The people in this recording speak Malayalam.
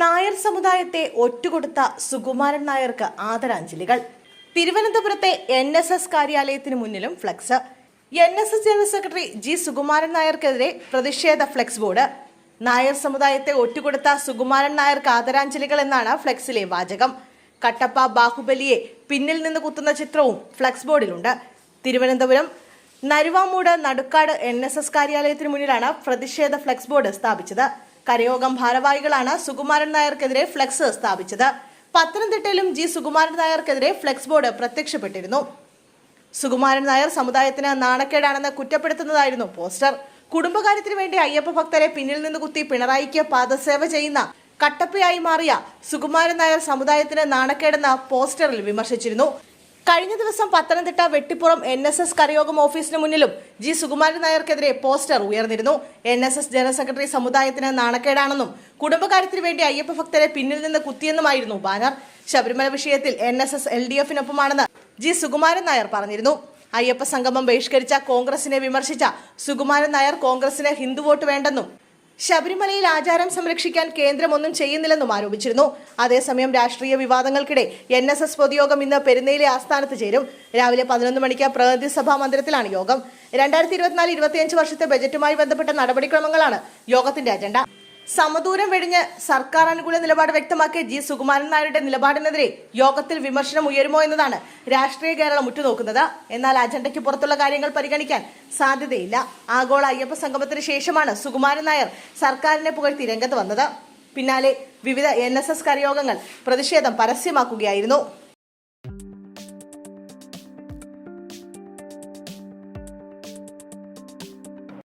നായർ സമുദായത്തെ ഒറ്റുകൊടുത്ത സുകുമാരൻ നായർക്ക് ആദരാഞ്ജലികൾ. തിരുവനന്തപുരത്തെ എൻ എസ് എസ് കാര്യാലയത്തിന് മുന്നിലും flex. N S S general secretary G Sukumaran നായർക്കെതിരെ പ്രതിഷേധ ഫ്ലെക്സ് ബോർഡ്. നായർ സമുദായത്തെ ഒറ്റുകൊടുത്ത സുകുമാരൻ നായർക്ക് ആദരാഞ്ജലികൾ എന്നാണ് ഫ്ലെക്സിലെ വാചകം. കട്ടപ്പ ബാഹുബലിയെ പിന്നിൽ നിന്ന് കുത്തുന്ന ചിത്രവും flex ബോർഡിലുണ്ട്. Thiruvananthapuram Naruvamoodu Nadukkad N S S കാര്യാലയത്തിന് മുന്നിലാണ് പ്രതിഷേധ ഫ്ലെക്സ് ബോർഡ് സ്ഥാപിച്ചത്. കരയോഗം ഭാരവാഹികളാണ് സുകുമാരൻ നായർക്കെതിരെ ഫ്ലെക്സ് സ്ഥാപിച്ചത്. പത്തനംതിട്ടയിലും ജി സുകുമാരൻ നായർക്കെതിരെ ഫ്ലെക്സ് ബോർഡ് പ്രത്യക്ഷപ്പെട്ടിരുന്നു. സുകുമാരൻ നായർ സമുദായത്തിന് നാണക്കേടാണെന്ന് കുറ്റപ്പെടുത്തുന്നതായിരുന്നു പോസ്റ്റർ. കുടുംബകാര്യത്തിനു വേണ്ടി അയ്യപ്പ ഭക്തരെ പിന്നിൽ നിന്ന് കുത്തി പിണറായിക്ക് പാദസേവ ചെയ്യുന്ന കട്ടപ്പയായി മാറിയ സുകുമാരൻ നായർ സമുദായത്തിന് നാണക്കേടെന്ന് പോസ്റ്ററിൽ വിമർശിച്ചിരുന്നു. കഴിഞ്ഞ ദിവസം Pathanamthitta Vettippuram N S S കരയോഗം ഓഫീസിന് മുന്നിലും ജി സുകുമാരൻ നായർക്കെതിരെ പോസ്റ്റർ ഉയർന്നിരുന്നു. N S S general secretary സമുദായത്തിന് നാണക്കേടാണെന്നും കുടുംബകാര്യത്തിന് വേണ്ടി അയ്യപ്പ ഭക്തരെ പിന്നിൽ നിന്ന് കുത്തിയെന്നുമായിരുന്നു ബാനർ. ശബരിമല വിഷയത്തിൽ N S S L D എഫിനൊപ്പമാണെന്ന് G Sukumaran Nair പറഞ്ഞിരുന്നു. അയ്യപ്പ സംഗമം ബഹിഷ്കരിച്ച കോൺഗ്രസിനെ വിമർശിച്ച സുകുമാരൻ നായർ കോൺഗ്രസിന് ഹിന്ദു വോട്ട് വേണ്ടെന്നും ശബരിമലയിൽ ആചാരം സംരക്ഷിക്കാൻ കേന്ദ്രമൊന്നും ചെയ്യുന്നില്ലെന്നും ആരോപിച്ചിരുന്നു. അതേസമയം രാഷ്ട്രീയ വിവാദങ്ങൾക്കിടെ എൻ എസ് എസ് പൊതുയോഗം ഇന്ന് പെരുന്നയിലെ ആസ്ഥാനത്ത് ചേരും. രാവിലെ പതിനൊന്ന് മണിക്ക് പ്രതിനിധി സഭാ മന്ദിരത്തിലാണ് യോഗം. രണ്ടായിരത്തി ഇരുപത്തിനാല് ഇരുപത്തിയഞ്ച് വർഷത്തെ ബജറ്റുമായി ബന്ധപ്പെട്ട നടപടിക്രമങ്ങളാണ് യോഗത്തിന്റെ അജണ്ട. സമദൂരം വെടിഞ്ഞ് സർക്കാർ അനുകൂല നിലപാട് വ്യക്തമാക്കിയ ജി സുകുമാരൻ നായരുടെ നിലപാടിനെതിരെ യോഗത്തിൽ വിമർശനം ഉയരുമോ എന്നതാണ് രാഷ്ട്രീയ കേരളം ഉറ്റുനോക്കുന്നത്. എന്നാൽ അജണ്ടയ്ക്ക് പുറത്തുള്ള കാര്യങ്ങൾ പരിഗണിക്കാൻ സാധ്യതയില്ല. ആഗോള അയ്യപ്പ സംഗമത്തിന് ശേഷമാണ് സുകുമാരൻ നായർ സർക്കാരിനെ പുകഴ്ത്തി രംഗത്ത് വന്നത്. പിന്നാലെ വിവിധ എൻ എസ് എസ് കരയോഗങ്ങൾ പ്രതിഷേധം പരസ്യമാക്കുകയായിരുന്നു.